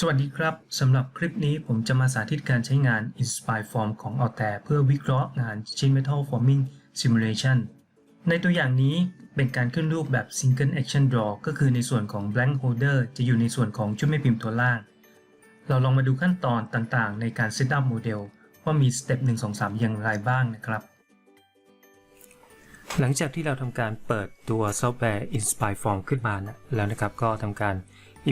สวัสดีครับ สำหรับคลิปนี้ผมจะมาสาธิตการใช้งาน Inspire Form ของ Altair เพื่อวิเคราะห์งาน Sheet Metal Forming Simulation ในตัวอย่างนี้เป็นการขึ้นรูปแบบ Single Action Draw ก็คือในส่วนของ Blank Holder จะอยู่ในส่วนของชุดแม่พิมพ์ตัวล่าง เราลองมาดูขั้นตอนต่างๆ ในการ Set up Model ว่ามีสเต็ป1 2 3 อย่างไรบ้างนะครับ หลังจากที่เราทำการเปิดตัวซอฟต์แวร์ Inspire Form ขึ้นมานะแล้วนะครับ ก็ทำการ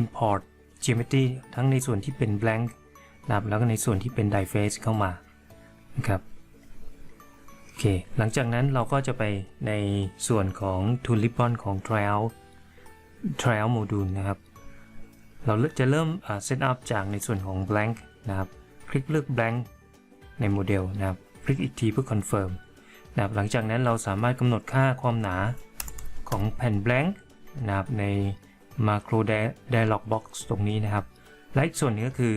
Import Geometry ทั้งในส่วนที่เป็น blank นะครับแล้วก็ในส่วนที่เป็น die face เข้ามานะครับโอเคหลังจากนั้นเราก็จะไปในส่วนของ Tool Ribbon ของ Trial Trial Module นะครับ เราจะเริ่ม Set up จากในส่วนของ blank นะครับ คลิกเลือก blank ในโมเดลนะครับ คลิกอีกทีเพื่อ confirm นะครับหลังจากนั้นเราสามารถกำหนดค่าความหนาของแผ่น blank นะครับใน macro dialog box ตรงนี้นะครับ และอีกส่วนนึงก็คือ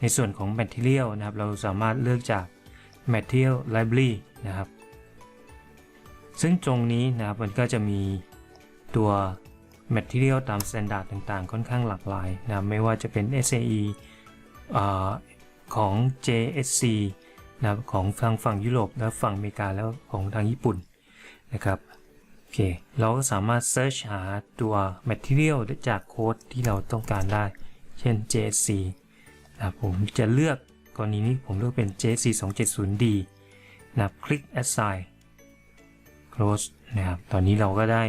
ในส่วนของ material นะครับ เราสามารถเลือกจาก material library นะครับ ซึ่งตรงนี้นะครับมันก็จะมีตัว material ตาม standard ต่างๆ ค่อนข้างหลากหลายนะไม่ว่าจะเป็น SAE อของ JSC นะครับของทางฝั่งยุโรปและฝั่งอเมริกาแล้วของทางญี่ปุ่นนะครับ อเค เราก็สามารถ search หาตัว material จากโค้ดที่เราต้องการได้ เช่น JSC นะครับผมจะเลือกกรณีนี้ผมเลือกเป็น JSC 270D นะครับคลิก assign close นะครับ ตอนนี้เราก็ได้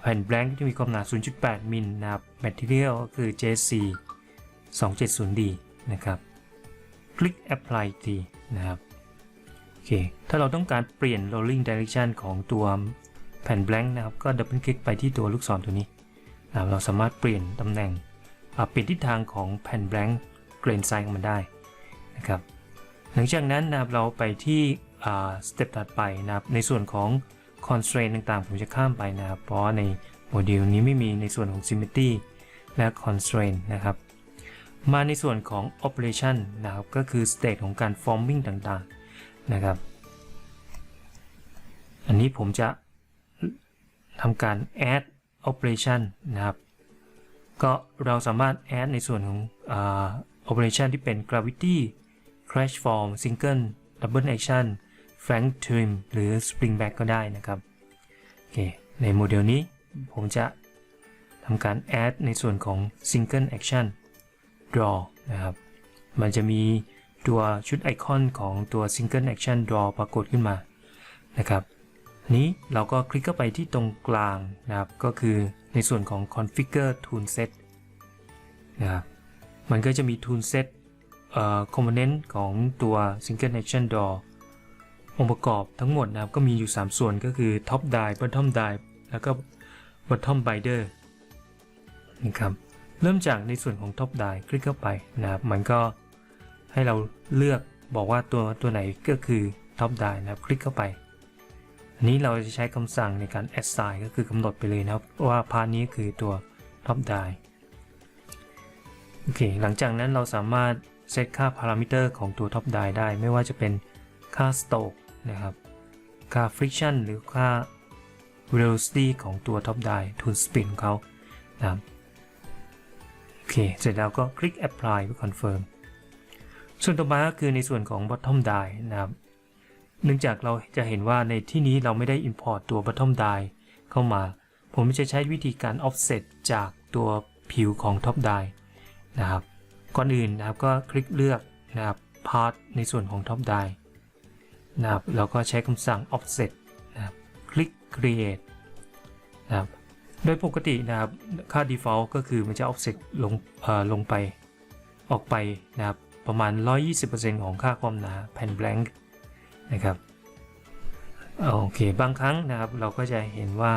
แผ่น blank ที่มีความหนา 0.8 มิลนะครับ material ก็คือ JSC 270D นะครับ คลิก apply ทีนะครับ โอเค ถ้าเราต้องการเปลี่ยน rolling direction ของตัว แผ่น blank นะครับ ก็ดับเบิลคลิกไปที่ตัวลูกศรตัวนี้ เราสามารถเปลี่ยนตำแหน่งเปลี่ยนทิศทางของแผ่น blank เกรนไซน์ของมันได้นะครับ หลังจากนั้นนะครับเราไปที่สเต็ปถัดไปนะครับในส่วนของ constraint ต่างๆ ผมจะข้ามไปนะครับ เพราะในโมเดลนี้ไม่มีในส่วนของ symmetry และ constraint นะครับมาในส่วนของ operation นะครับก็คือ state ของการ forming ต่างๆนะครับ อันนี้ผมจะ ทำการ add operation นะครับ ก็เราสามารถ add ในส่วนของอ operation ที่เป็น gravity crash form single double action flank trim หรือ spring back ก็ได้นะครับ โอเค ในโมเดลนี้ผมจะทำการ add ในส่วนของ single action draw นะครับ มันจะมีตัวชุดไอคอนของตัว single action draw ปรากฏขึ้นมานะครับ นี้เราก็คลิกเข้าไปที่ตรงกลางนะครับ ก็คือในส่วนของ configure tool set นะครับมันก็จะมี tool set เอ่อ component ของตัว single action draw องค์ประกอบทั้งหมดนะครับ ก็มีอยู่ 3 ส่วนก็คือ top die bottom die แล้วก็ bottom binder นะครับเริ่มจากในส่วนของ top die คลิกเข้าไปนะครับ มันก็ให้เราเลือกบอกว่าตัวตัวไหนก็คือ top die นะครับ คลิกเข้าไป นี้เราจะใช้คำสั่งในการ assign ก็คือกำหนดไปเลยนะครับว่าพาร์ทนี้คือตัว top die โอเค หลังจากนั้นเราสามารถเซตค่าพารามิเตอร์ของตัว top die ได้ไม่ว่าจะเป็นค่า stroke นะครับ ค่า friction หรือค่า velocity ของตัว top die tool spin เขานะครับโอเค เสร็จแล้วก็คลิก apply เพื่อ confirm ส่วนต่อมาก็คือในส่วนของ bottom die นะครับ เนื่องจากเราจะเห็นว่าในที่นี้เราไม่ได้ import ตัว bottom die เข้ามา ผมจะใช้วิธีการ offset จากตัวผิวของ top die นะครับ ก่อนอื่นนะครับก็คลิกเลือกนะครับ part ในส่วนของ top die นะครับแล้วก็ใช้คำสั่ง offset นะครับคลิก create นะครับโดยปกตินะครับค่า default ก็คือมันจะ offset ลงลงไปออกไปนะครับประมาณ 120%ของค่าความหนาแผ่น blank นะครับโอเคบางครั้งนะครับเราก็จะเห็นว่า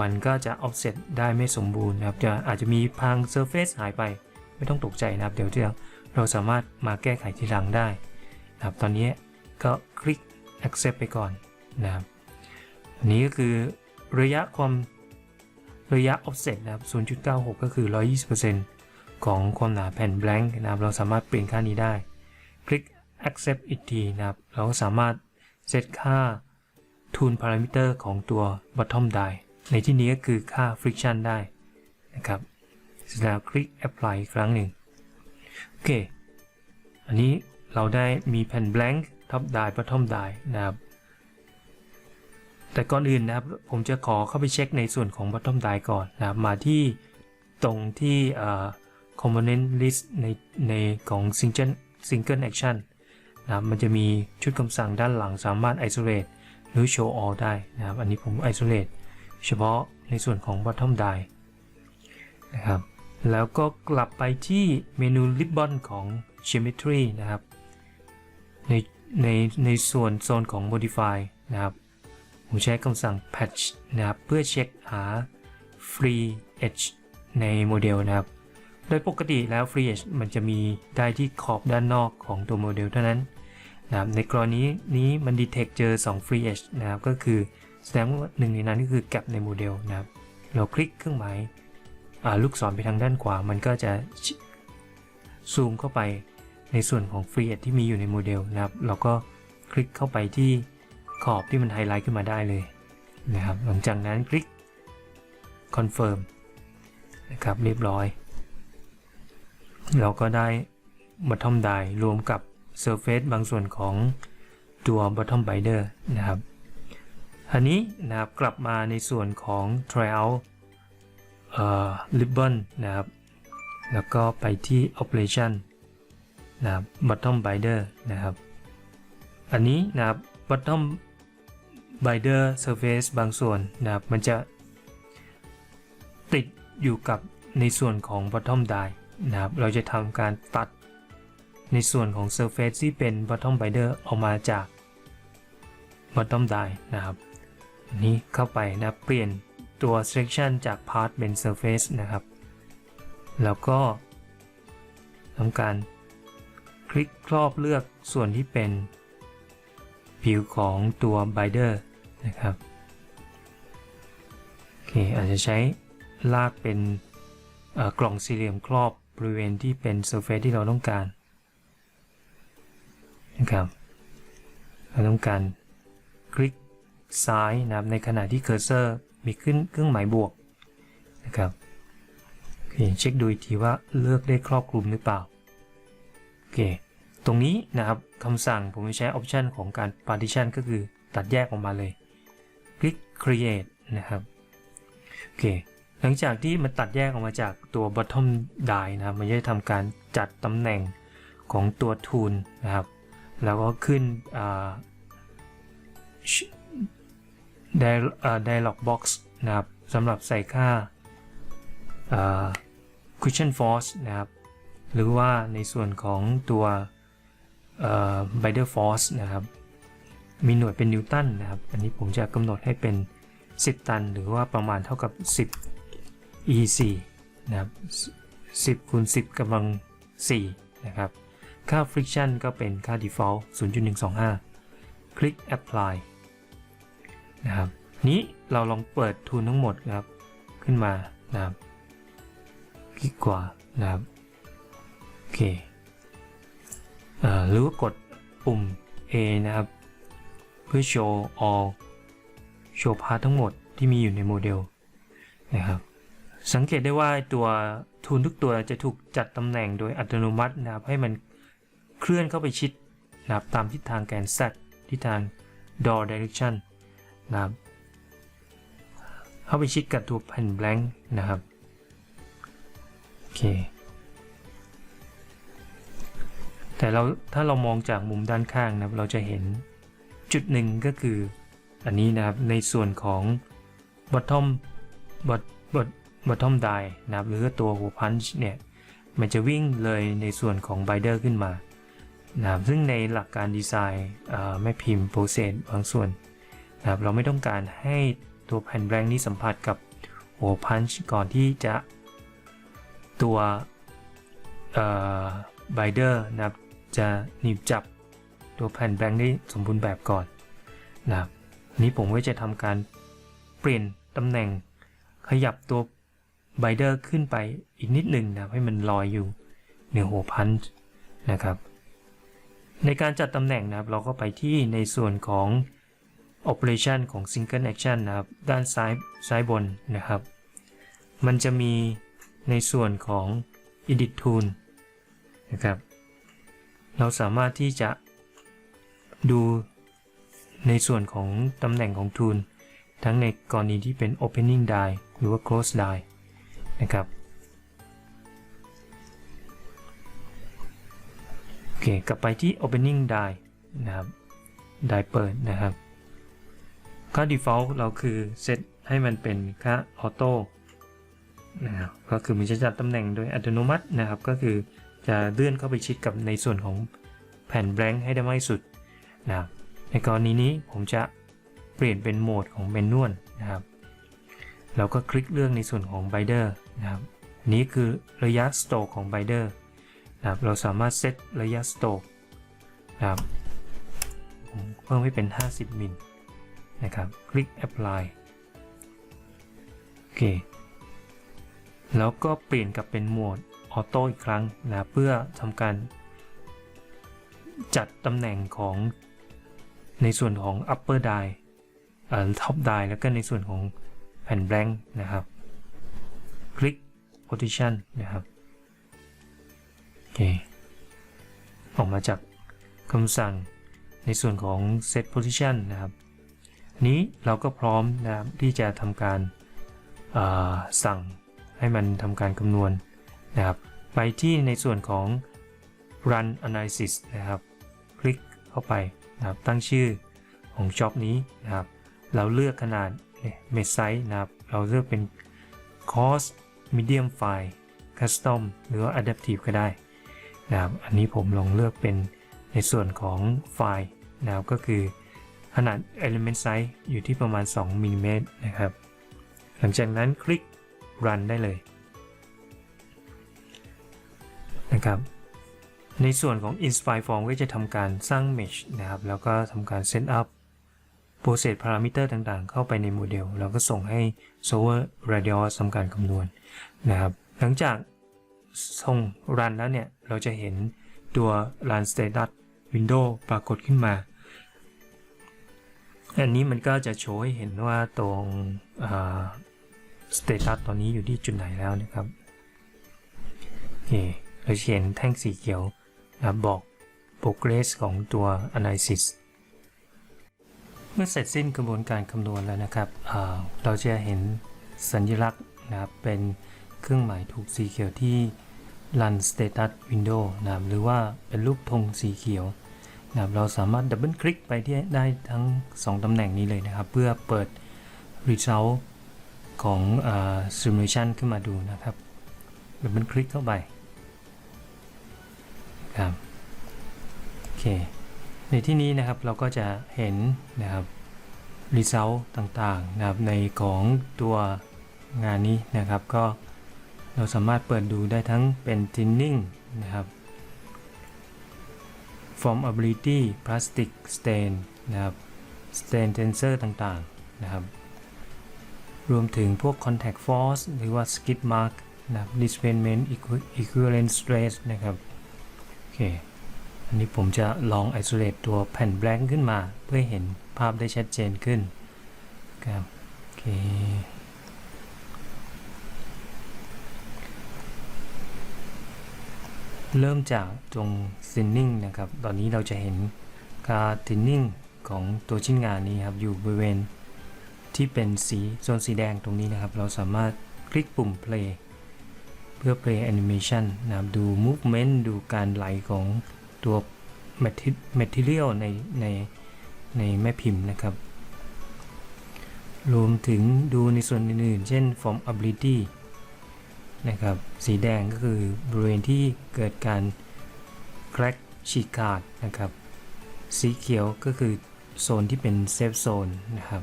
มันก็จะ offset ได้ไม่สมบูรณ์นะครับจะอาจจะมีพัง surface หายไปไม่ต้องตกใจนะครับเดี๋ยวเเราสามารถมาแก้ไขทีหลังได้นะครับตอนนี้ก็คลิก accept ไปก่อนนะครับอันนี้ก็คือระยะความระยะ offset นะครับ 0.96 ก็คือ 120%ของความหนาแผ่น blank นะครับ เราสามารถเปลี่ยนค่านี้ได้ คลิก accept อีกทีนะครับ เราก็สามารถเซตค่า tool parameter ของตัว bottom die ในที่นี้ก็คือค่า friction ได้นะครับเสร็จแล้วคลิก apply อีกครั้งหนึ่งโอเค อันนี้เราได้มีแผ่น blank top die bottom die นะครับแต่ก่อนอื่นนะครับผมจะขอเข้าไปเช็คในส่วนของ bottom die ก่อนนะครับมาที่ตรงที่ component list ในในของ single single action นะครับมันจะมีชุดคำสั่งด้านหลังสามารถ isolate หรือ show all ได้นะครับ อันนี้ผม isolate เฉพาะในส่วนของ bottom die นะครับ แล้วก็กลับไปที่เมนู ribbon ของ geometry นะครับ ในในในส่วนโซนของ modify นะครับ ผมใช้คำสั่ง patch นะครับ เพื่อเช็คหา free edge ในโมเดลนะครับ โดยปกติแล้ว free edge มันจะมีได้ที่ขอบด้านนอกของตัวโมเดลเท่านั้นนะครับในกรณีนี้มัน detect เจอ 2 free edge นะครับก็คือแสดงว่าหนึ่งในนั้นก็คือ gap ในโมเดลนะครับ เราคลิกเครื่องหมายลูกศรไปทางด้านขวา มันก็จะซูมเข้าไปในส่วนของ free edge ที่มีอยู่ในโมเดลนะครับ เราก็คลิกเข้าไปที่ขอบที่มันไฮไลท์ขึ้นมาได้เลยนะครับ หลังจากนั้นคลิก confirm นะครับเรียบร้อย เราก็ได้ bottom die รวมกับ surface บางส่วนของตัว bottom binder นะครับอันนี้นะครับกลับมาในส่วนของ tryout เอ่อ ribbon นะครับ แล้วก็ไปที่ operation นะครับ bottom binder นะครับ อันนี้นะครับ bottom binder surface บางส่วนนะครับมันจะติดอยู่กับในส่วนของ bottom die นะครับ เราจะทำการตัดในส่วนของ surface ที่เป็น bottom binder ออกมาจาก bottom die นะครับอันนี้เข้าไปนะเปลี่ยนตัว selection จาก part เป็น surface นะครับ แล้วก็ทำการคลิกครอบเลือกส่วนที่เป็นผิวของตัว binder นะครับโอเคอาจจะใช้ลากเป็นกล่องสี่เหลี่ยมครอบ บริเวณที่เป็น surface ที่เราต้องการนะครับเราต้องการคลิกซ้ายนะครับในขณะที่เคอร์เซอร์มีขึ้นเครื่องหมายบวกนะครับโอเคเช็คดูอีกทีว่าเลือกได้ครอบคลุมหรือเปล่าโอเคตรงนี้นะครับคำสั่งผมจะใช้ออปชันของการ partition ก็คือตัดแยกออกมาเลย คลิก create นะครับโอเค หลังจากที่มันตัดแยกออกมาจากตัว bottom die นะครับ มันจะทำการจัดตำแหน่งของตัว tool นะครับ แล้วก็ขึ้น dialog box นะครับสำหรับใส่ค่า cushion force นะครับ หรือว่าในส่วนของตัว binder force นะครับ มีหน่วยเป็นนิวตันนะครับ อันนี้ผมจะกำหนดให้เป็น 10 ตัน หรือว่าประมาณเท่ากับ 10 e4 นะครับ10คูณ10กำลัง4นะครับ ค่า friction ก็เป็นค่า default 0.125 คลิก apply นะครับ นี้เราลองเปิดทูลทั้งหมดครับ ขึ้นมานะครับ คลิกขวานะครับ โอเคเอหรือว่ากดปุ่ม A นะครับ เพื่อโชว์ all โชว์พาร์ททั้งหมดที่มีอยู่ในโมเดลนะครับ สังเกตได้ว่าตัวทูลทุกตัวจะถูกจัดตำแหน่งโดยอัตโนมัตินะครับให้มันเคลื่อนเข้าไปชิดนะครับตามทิศทางแกน Z ทิศทาง door direction นะครับเข้าไปชิดกับตัวแผ่น blank นะครับโอเคแต่เราถ้าเรามองจากมุมด้านข้างนะครับเราจะเห็นจุดหนึ่งก็คืออันนี้นะครับในส่วนของ bottom bot bot bottom die นะครับหรือตัวหัว punch เนี่ยมันจะวิ่งเลยในส่วนของ binder ขึ้นมานะครับซึ่งในหลักการดีไซน์แม่พิมพ์ process บางส่วนนะครับเราไม่ต้องการให้ตัวแผ่นแบงค์นี้สัมผัสกับหัวพันช์ก่อนที่จะตัวไบเดอร์นะครับจะหนีบจับตัวแผ่นแบงค์ได้สมบูรณ์แบบก่อนนะครับนี้ผมก็จะทำการเปลี่ยนตำแหน่งขยับตัว ไบเดอร์ขึ้นไปอีกนิดหนึ่งนะครับให้มันลอยอยู่เหนือหัวพันช์นะครับ ในการจัดตำแหน่งนะครับ เราก็ไปที่ในส่วนของ operation ของ single action นะครับ ด้านซ้ายซ้ายบนนะครับ มันจะมีในส่วนของ edit tool นะครับ เราสามารถที่จะดูในส่วนของตำแหน่งของทูลทั้งในกรณีที่เป็น opening die หรือว่า close die นะครับโอเคกลับไปที่ opening die นะครับ die เปิดนะครับ ค่า default เราคือเซตให้มันเป็นค่า auto นะครับก็คือมันจะจัดตำแหน่งโดยอัตโนมัตินะครับ ก็คือจะเลื่อนเข้าไปชิดกับในส่วนของแผ่น blank ให้ได้มากที่สุดนะครับในกรณีนี้ผมจะเปลี่ยนเป็นโหมดของเมนวลนะครับ เราก็คลิกเลือกในส่วนของ binder นะครับนี้คือระยะ stroke ของ binder นะครับเราสามารถเซตระยะ stroke นะครับเพิ่มให้เป็น 50 มิลนะครับ คลิก apply โอเค แล้วก็เปลี่ยนกลับเป็นโหมดออโต้อีกครั้งนะเพื่อทำการจัดตำแหน่งของในส่วนของ upper die เอ่อ top die แล้วก็ในส่วนของแผ่น blank นะครับ คลิก position นะครับโอเคออกมาจากคำสั่งในส่วนของ set position นะครับ นี้เราก็พร้อมนะครับที่จะทำการาสั่งให้มันทำการคำนวณนะครับ ไปที่ในส่วนของ run analysis นะครับ คลิกเข้าไปนะครับตั้งชื่อของ job นี้นะครับ เราเลือกขนาด mesh size นะครับ เราเลือกเป็น cost medium file custom หรือว่า adaptive ก็ได้นะครับอันนี้ผมลองเลือกเป็นในส่วนของไฟล์นะครับก็คือขนาด element size อยู่ที่ประมาณ 2มิลลิเมตรนะครับ หลังจากนั้นคลิก run ได้เลยนะครับ ในส่วนของ inspire form ก็จะทำการสร้าง mesh นะครับ แล้วก็ทำการ set up process parameter ต่างๆ เข้าไปในโมเดล แล้วก็ส่งให้ server radius ทำการคำนวณนะครับ หลังจากส่ง run แล้วเนี่ย เราจะเห็นตัว run status window ปรากฏขึ้นมา อันนี้มันก็จะโชว์ให้เห็นว่าตรงสเตตัสตอนนี้อยู่ที่จุดไหนแล้วนะครับโอเคเราจะเห็นแท่งสีเขียวนะบบอก progress ของตัว analysis เมื่อเสร็จสิ้นกระบวนการคำนวณแล้วนะครับอ่าเราจะเห็นสัญลักษณ์นะครับเป็นเครื่องหมายถูกสีเขียวที่ run status window นะครับหรือว่าเป็นรูปธงสีเขียวนะครับเราสามารถดับเบิลคลิกไปที่ได้ทั้ง 2ตำแหน่งนี้เลยนะครับ เพื่อเปิด result ของอ simulation ขึ้นมาดูนะครับดับเบิลคลิกเข้าไปครับโอเค ในที่นี้นะครับเราก็จะเห็นนะครับ result ต่างๆนะครับในของตัวงานนี้นะครับ ก็เราสามารถเปิดดูได้ทั้งเป็น thinning นะครับ formability plastic stain นะครับ stain tensor ต่างๆนะครับ รวมถึงพวก contact force หรือว่า skid mark นะครับ displacement equivalent stress นะครับ โอเค นนี้ผมจะลอง isolate ตัวแผ่น blank ขึ้นมา เพื่อเห็นภาพได้ชัดเจนขึ้นครับโอเคเริ่มจากตรง thinning นะครับ ตอนนี้เราจะเห็นการ thinning ของตัวชิ้นงานนี้ครับ อยู่บริเวณที่เป็นสีโซนสีแดงตรงนี้นะครับ เราสามารถคลิกปุ่ม play เพื่อ play animation นะครับ ดู movement ดูการไหลของ ตัว material ในในในแม่พิมพ์นะครับ รวมถึงดูในส่วนอื่นๆ เช่น formability นะครับ สีแดงก็คือบริเวณที่เกิดการ crack ฉีกขาดนะครับ สีเขียวก็คือโซนที่เป็น safe zone นะครับ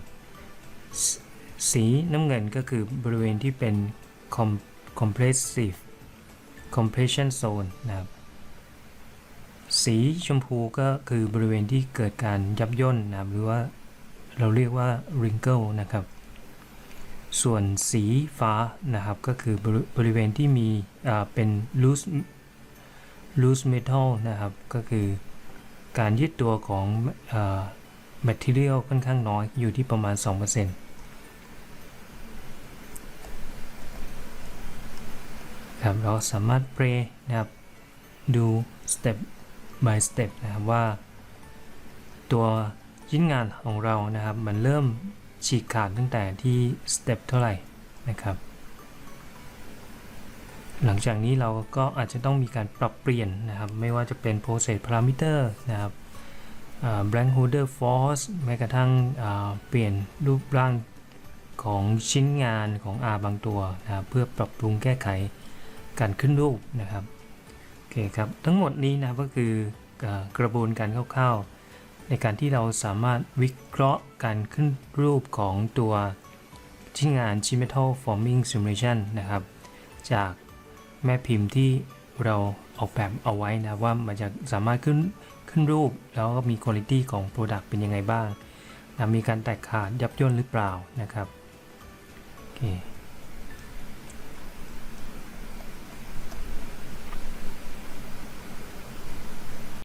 สีน้ำเงินก็คือบริเวณที่เป็น com- compressive compression zone นะครับ สีชมพูก็คือบริเวณที่เกิดการยับย่นนะหรือว่าเราเรียกว่า wrinkle นะครับ ส่วนสีฟ้านะครับก็คือบริเวณที่มีเป็น loose loose metal นะครับก็คือการยืดตัวของอ material ค่อนข้างน้อยอยู่ที่ประมาณ 2%ครับเราสามารถเปรย์นะครับดู step by step นะครับว่า ตัวชิ้นงานของเรานะครับ มันเริ่มฉีกขาดตั้งแต่ที่ step เท่าไหร่นะครับ หลังจากนี้เราก็อาจจะต้องมีการปรับเปลี่ยนนะครับ ไม่ว่าจะเป็น process parameter นะครับ blank holder force แม้กระทั่งเปลี่ยนรูปร่างของชิ้นงานของ R บางตัวนะครับเพื่อปรับปรุงแก้ไขการขึ้นรูปนะครับ เคครับ ทั้งหมดนี้นะก็คือกระบวนการคร่าวๆ ในการที่เราสามารถวิเคราะห์การขึ้นรูปของตัวชิ้นงาน Sheet Metal Forming Simulation นะครับ จากแม่พิมพ์ที่เราออกแบบเอาไว้นะว่ามันจะสามารถขึ้นขึ้นรูปแล้วก็มีคุณภาพของ Product เป็นยังไงบ้างนะมีการแตกขาดยับย่นหรือเปล่านะครับโอเค